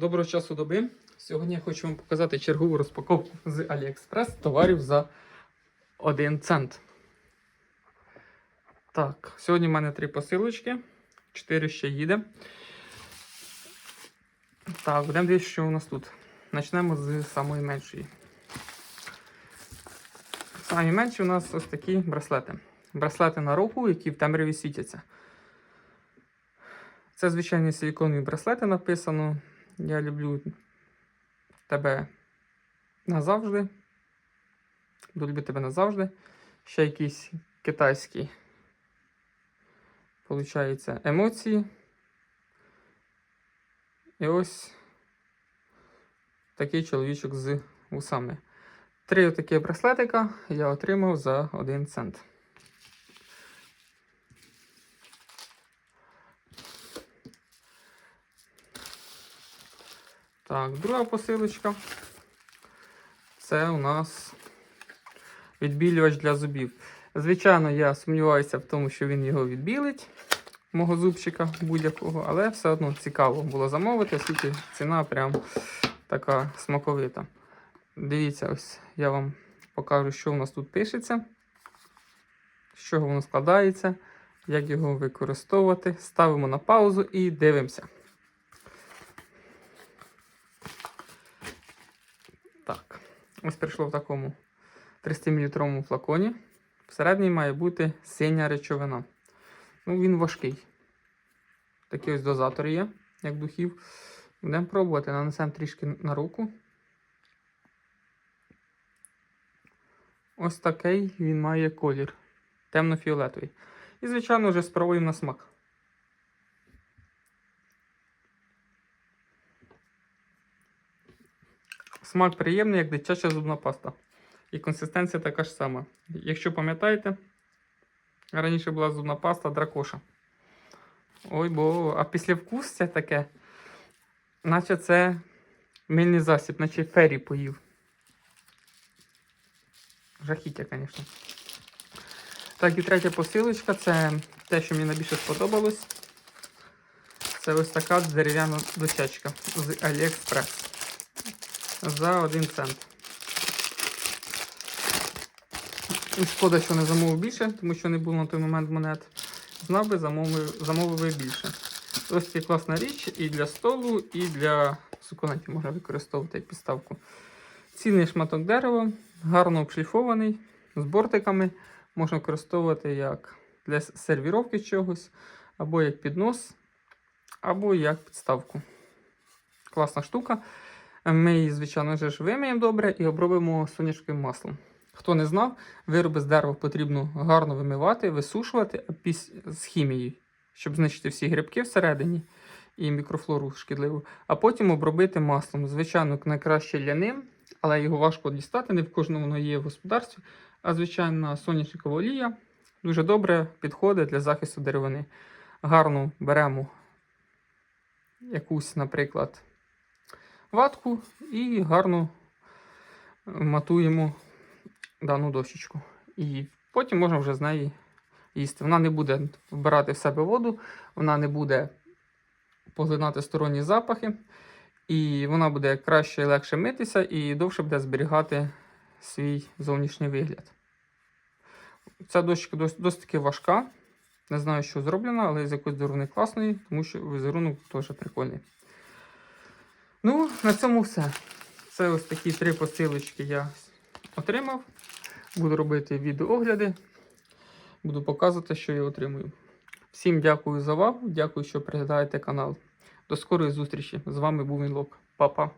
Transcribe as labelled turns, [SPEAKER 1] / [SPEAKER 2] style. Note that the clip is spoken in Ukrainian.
[SPEAKER 1] Доброго часу доби. Сьогодні я хочу вам показати чергову розпаковку з AliExpress товарів за 1 цент. Так, сьогодні в мене три посилочки, 4 ще їде. Так, будемо дивитися, що у нас тут. Почнемо з самої меншої. Самі менші у нас ось такі браслети. Браслети на руку, які в темряві світяться. Це звичайні силіконові браслети написано. Я люблю тебе назавжди. Буду любити тебе назавжди. Ще якісь китайські, получається, емоції. І ось такий чоловічок з вусами. Три такі браслетика я отримав за 1 цент. Так, друга посилочка. Це у нас відбілювач для зубів. Звичайно, я сумніваюся в тому, що він його відбілить, мого зубчика будь-якого, але все одно цікаво було замовити, оскільки ціна прям така смаковита. Дивіться, ось я вам покажу, що у нас тут пишеться, з чого воно складається, як його використовувати. Ставимо на паузу і дивимося. Так, ось прийшло в такому 30-мл флаконі. Всередині має бути синя речовина. Ну, він важкий. Такі ось дозатори є, як духів. Будемо пробувати, нанесемо трішки на руку. Ось такий він має колір. Темно-фіолетовий. І, звичайно, вже спробуємо на смак. Смак приємний, як дитяча зубна паста. І консистенція така ж сама. Якщо пам'ятаєте, раніше була зубна паста дракоша. Ой бо, а післявкус це таке, наче це мильний засіб, наче фері поїв. Жахіття, звісно. Так, і третя посилочка це те, що мені найбільше сподобалось. Це ось така дерев'яна дощечка з AliExpress за 1 цент. Шкода, що не замовив більше, тому що не було на той момент монет. Знав би, замовив, замовив більше. Ось така класна річ і для столу, і для суконетів можна використовувати як підставку. Цінний шматок дерева, гарно обшліфований, з бортиками. Можна використовувати як для сервіровки чогось, або як піднос, або як підставку. Класна штука. Ми її, звичайно ж, вимиємо добре і обробимо сонячним маслом. Хто не знав, вироби з дерева потрібно гарно вимивати, висушувати а з хімією, щоб знищити всі грибки всередині і мікрофлору шкідливу, а потім обробити маслом. Звичайно, найкраще ляним, але його важко дістати, не в кожному воно є в господарстві. А звичайно, соняшникова олія дуже добре підходить для захисту деревини. Гарно беремо якусь, наприклад ватку і гарно матуємо дану дощечку. І потім можна вже з неї їсти. Вона не буде вбирати в себе воду, вона не буде поглинати сторонні запахи, і вона буде краще і легше митися і довше буде зберігати свій зовнішній вигляд. Ця дощка досить, таки важка. Не знаю, що зроблена, але з якоїсь дороги класної, тому що візерунок теж прикольний. Ну, на цьому все. Це ось такі три посилочки я отримав. Буду робити відеоогляди. Буду показувати, що я отримую. Всім дякую за увагу. Дякую, що приглядаєте канал. До скорої зустрічі. З вами був Інлок. Па-па.